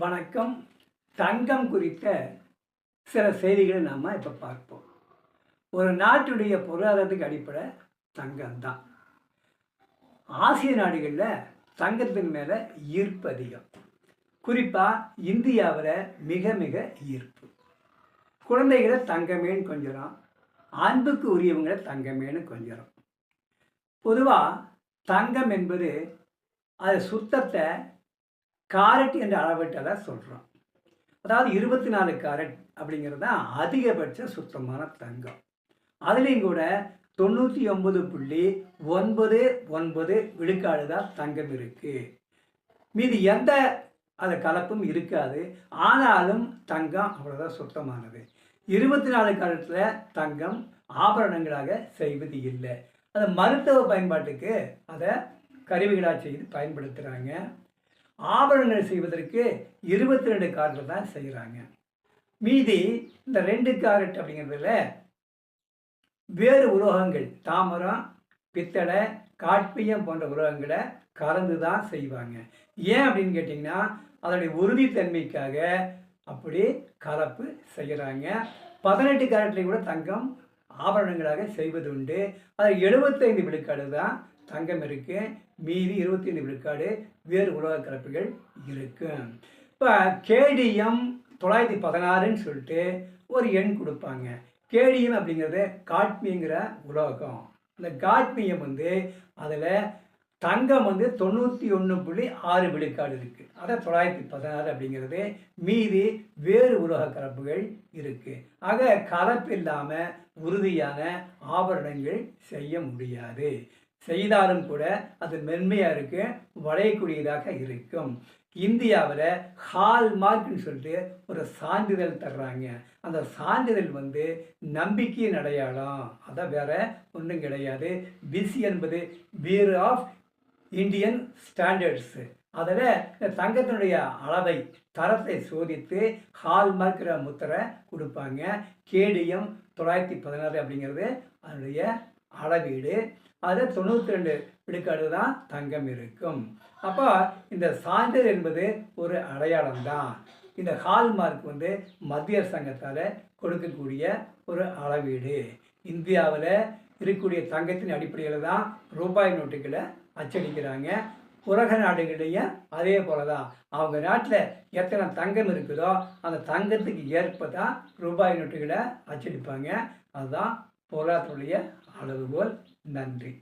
வணக்கம். தங்கம் குறித்த சில செய்திகளை நாம் இப்போ பார்ப்போம். ஒரு நாட்டுடைய பொருளாதாரத்துக்கு அடிப்படை தங்கம் தான் ஆசிய நாடுகளில் தங்கத்தின் மேலே ஈர்ப்பு அதிகம். குறிப்பாக இந்தியாவில் மிக மிக ஈர்ப்பு. குழந்தைகளை தங்கமேன்னு கொஞ்சம் அன்புக்கு உரியவங்களை தங்கமேன்னு கொஞ்சம் பொதுவாக தங்கம் என்பது அது சுத்தத்தை காரட் என்ற அளவீட்டில் சொல்கிறோம் அதாவது இருபத்தி நாலு காரட் அப்படிங்கிறது தான் அதிகபட்ச சுத்தமான தங்கம். அதுலேயும் கூட தொண்ணூற்றி ஒன்பது புள்ளி ஒன்பது ஒன்பது விழுக்காடு தான் தங்கம் இருக்குது மீது எந்த அது கலப்பும் இருக்காது. ஆனாலும் தங்கம் அவ்வளோதான் சுத்தமானது. இருபத்தி நாலு காலத்தில் தங்கம் ஆபரணங்களாக செய்வது இல்லை. அது மருத்துவ பயன்பாட்டுக்கு அதை கருவிகளாக செய்து பயன்படுத்துகிறாங்க ஆபரணங்கள் செய்வதற்கு இருபத்தி ரெண்டு காரில் தான் செய்கிறாங்க மீதி இந்த ரெண்டு கேரட் அப்படிங்கிறதுல வேறு உலோகங்கள் தாமரம் பித்தளை காட்பியம் போன்ற உலோகங்களை கலந்து தான் செய்வாங்க. ஏன் அப்படின்னு கேட்டிங்கன்னா அதனுடைய உறுதித்தன்மைக்காக அப்படி கலப்பு செய்கிறாங்க பதினெட்டு கேரட்லேயும் கூட தங்கம் ஆபரணங்களாக செய்வது உண்டு அதில் எழுபத்தைந்து விழுக்காடு தான் தங்கம் இருக்குது மீதி இருபத்தி ஐந்து விழுக்காடு வேறு உலக கலப்புகள் இருக்கும் இப்போ கேடிஎம் தொள்ளாயிரத்தி பதினாறுன்னு சொல்லிட்டு ஒரு எண் கொடுப்பாங்க. கேடிஎம் அப்படிங்கிறது காட்மிங்கிற உலோகம். இந்த காட்மியம் வந்து அதில் தங்கம் வந்து தொண்ணூற்றி ஒன்று புள்ளி ஆறு விழுக்காடு இருக்குது அதான் தொள்ளாயிரத்தி பதினாறு அப்படிங்கிறது மீதி வேறு உலக கலப்புகள் இருக்குது ஆக கலப்பு இல்லாமல் உறுதியான ஆபரணங்கள் செய்ய முடியாது. செய்தாலும் கூட அது மென்மையாக இருக்கு வளையக்கூடியதாக இருக்கும். இந்தியாவில் ஹால்மார்க்னு சொல்லிட்டு ஒரு சான்றிதழ் தர்றாங்க. அந்த சான்றிதழ் வந்து நம்பிக்கையின் அடையாளம். அதான் வேற ஒன்றும் கிடையாது. பிசி என்பது பீர் ஆஃப் இந்தியன் ஸ்டாண்டர்ட்ஸு அதில் இந்த தங்கத்தினுடைய அளவை தரத்தை சோதித்து ஹால்மார்க்கிற முத்திரை கொடுப்பாங்க. கேடிஎம் தொள்ளாயிரத்தி பதினாறு அப்படிங்கிறது அதனுடைய அளவீடு. அதில் தொண்ணூற்றி ரெண்டு விழுக்காடு தான் தங்கம் இருக்கும். அப்போ இந்த சான்றிதழ் என்பது ஒரு அடையாளம் தான். இந்த ஹால்மார்க் வந்து மத்திய சங்கத்தால் கொடுக்கக்கூடிய ஒரு அளவீடு. இந்தியாவில் இருக்கக்கூடிய தங்கத்தின் அடிப்படையில் தான் ரூபாய் நோட்டுகளை அச்சடிக்கிறாங்க. உலக நாடுகளையும் அதே போல தான் அவங்க நாட்டில் எத்தனை தங்கம் இருக்குதோ அந்த தங்கத்துக்கு ஏற்ப தான் ரூபாய் நோட்டுகளை அச்சடிப்பாங்க. அதுதான் பொருளாதாரத்துடைய அளவுகோல். நன்றி.